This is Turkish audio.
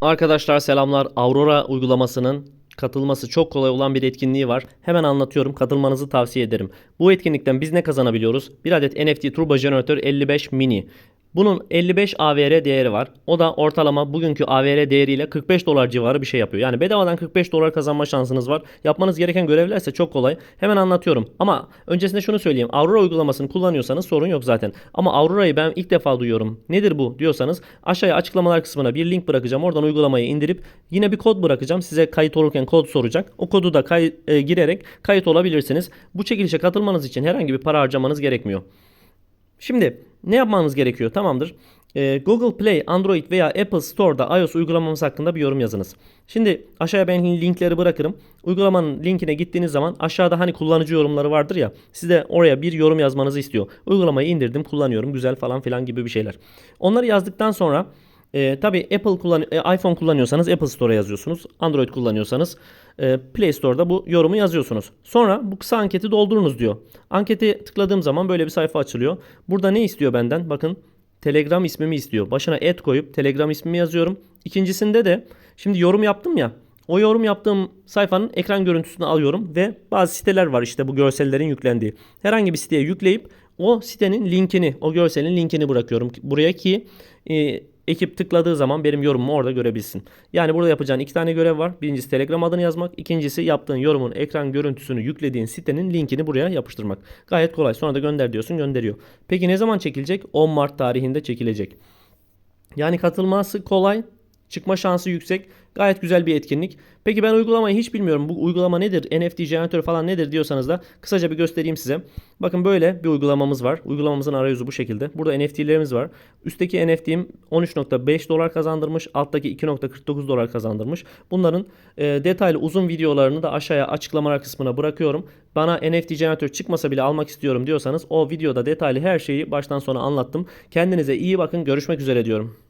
Arkadaşlar selamlar. Aurora uygulamasının katılması çok kolay olan bir etkinliği var. Hemen anlatıyorum. Katılmanızı tavsiye ederim. Bu etkinlikten biz ne kazanabiliyoruz? Bir adet NFT Turbo Generator 55 Mini. Bunun 55 AVR değeri var. O da ortalama bugünkü AVR değeriyle 45 dolar civarı bir şey yapıyor. Yani bedavadan 45 dolar kazanma şansınız var. Yapmanız gereken görevler ise çok kolay. Hemen anlatıyorum. Ama öncesinde şunu söyleyeyim. Aurora uygulamasını kullanıyorsanız sorun yok zaten. Ama Aurora'yı ben ilk defa duyuyorum. Nedir bu diyorsanız aşağıya açıklamalar kısmına bir link bırakacağım. Oradan uygulamayı indirip yine bir kod bırakacağım. Size kayıt olurken kod soracak. O kodu da kay- e, girerek kayıt olabilirsiniz. Bu çekilişe katılmanız için herhangi bir para harcamanız gerekmiyor. Şimdi ne yapmanız gerekiyor? Tamamdır. Ee, Google Play, Android veya Apple Store'da iOS uygulamamız hakkında bir yorum yazınız. Şimdi aşağıya ben linkleri bırakırım. Uygulamanın linkine gittiğiniz zaman aşağıda hani kullanıcı yorumları vardır ya. Size oraya bir yorum yazmanızı istiyor. Uygulamayı indirdim, kullanıyorum, güzel falan filan gibi bir şeyler. Onları yazdıktan sonra e, tabii Apple kullan e, iPhone kullanıyorsanız Apple Store'a yazıyorsunuz. Android kullanıyorsanız e, Play Store'da bu yorumu yazıyorsunuz. Sonra bu kısa anketi doldurunuz diyor. Anketi tıkladığım zaman böyle bir sayfa açılıyor. Burada ne istiyor benden? Bakın Telegram ismimi istiyor. Başına et koyup Telegram ismimi yazıyorum. İkincisinde de şimdi yorum yaptım ya. O yorum yaptığım sayfanın ekran görüntüsünü alıyorum ve bazı siteler var işte bu görsellerin yüklendiği. Herhangi bir siteye yükleyip o sitenin linkini, o görselin linkini bırakıyorum buraya ki e, ekip tıkladığı zaman benim yorumumu orada görebilsin. Yani burada yapacağın iki tane görev var. Birincisi Telegram adını yazmak. ikincisi yaptığın yorumun ekran görüntüsünü yüklediğin sitenin linkini buraya yapıştırmak. Gayet kolay. Sonra da gönder diyorsun gönderiyor. Peki ne zaman çekilecek? 10 Mart tarihinde çekilecek. Yani katılması kolay. Çıkma şansı yüksek. Gayet güzel bir etkinlik. Peki ben uygulamayı hiç bilmiyorum. Bu uygulama nedir? NFT jeneratörü falan nedir diyorsanız da kısaca bir göstereyim size. Bakın böyle bir uygulamamız var. Uygulamamızın arayüzü bu şekilde. Burada NFT'lerimiz var. Üstteki NFT'm 13.5 dolar kazandırmış. Alttaki 2.49 dolar kazandırmış. Bunların e, detaylı uzun videolarını da aşağıya açıklamalar kısmına bırakıyorum. Bana NFT jeneratör çıkmasa bile almak istiyorum diyorsanız o videoda detaylı her şeyi baştan sona anlattım. Kendinize iyi bakın. Görüşmek üzere diyorum.